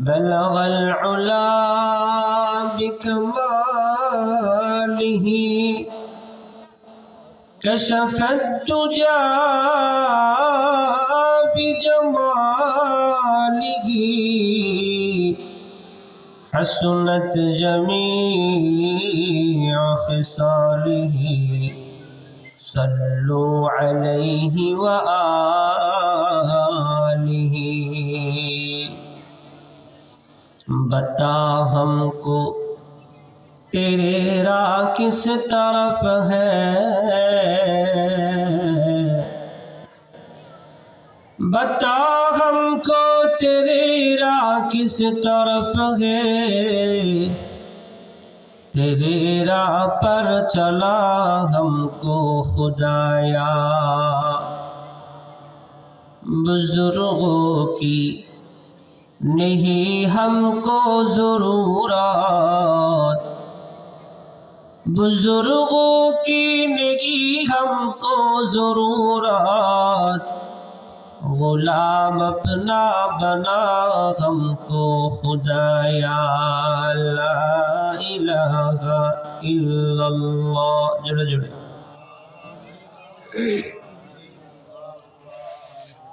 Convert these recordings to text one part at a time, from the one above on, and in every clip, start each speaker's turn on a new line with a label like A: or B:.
A: بلغ العلا بكماله كشف الدجى بجماله حسنت جميع خصاله صلوا عليه وآله بتا ہم کو، تیرے راہ کس طرف ہے؟ بتا ہم کو، تیرے راہ کس طرف ہے؟ تیرے راہ پر چلا ہم کو خدایا۔ بزرگوں کی नहीं हमको जरूरत बुजुर्गों की नहीं हमको जरूरत गुलाम अपना बना हमको खुदाया ला इलाहा इल्लल्लाह जुड़े जुड़े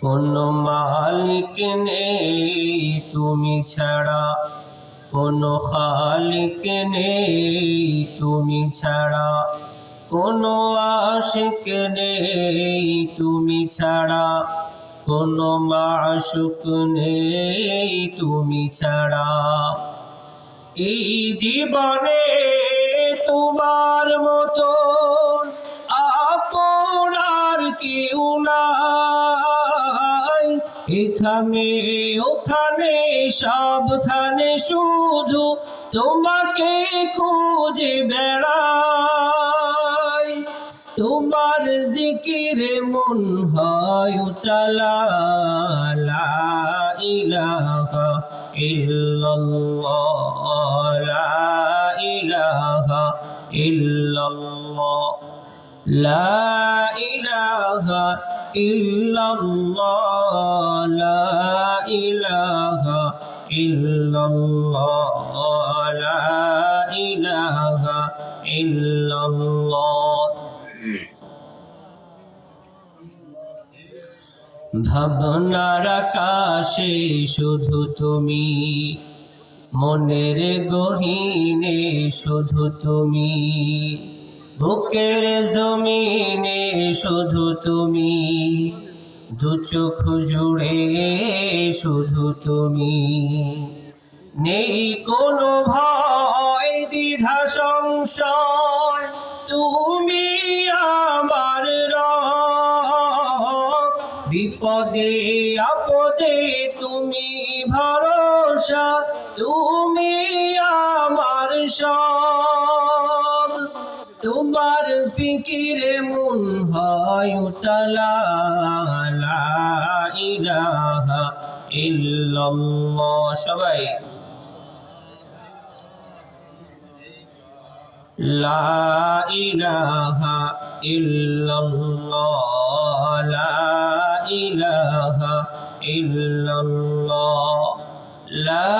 A: কোনো মালিক নেই তুমি ছাড়া। কোনো খালিক নেই তুমি ছাড়া। কোনো আশিক নেই তুমি ছাড়া। কোনো মাশুক নেই তুমি ছাড়া। এই জীবনে তোমার মতো আপনার কেউ নাই। এখানে ওখানে সবখানে শুধু তোমাকে খুঁজে বেড়াই। তোমার জিকিরে মন হয় উতলা লা ইলাহা ইল্লাল্লাহ, লা ইলাহা ইল্লাল্লাহ ভাবনার আকাশে শুধু তুমি মনের গহীনে শুধু তুমি। বুকের জমিনে শুধু তুমি। দু চোখ জুড়ে শুধু তুমি। নেই কোনো ভয়, দ্বিধা, সংশয়। তুমি আমার বিপদে, আপদে তুমি ভরসা। তুমি আমার সব। তোমার ফিকিরে মন হয় উতলা ইলাহা ইল্লাল্লাহ। সবাই। লা ইলাহা ইল্লাল্লাহ, লা ইলাহা ইল্লাল্লাহ, লা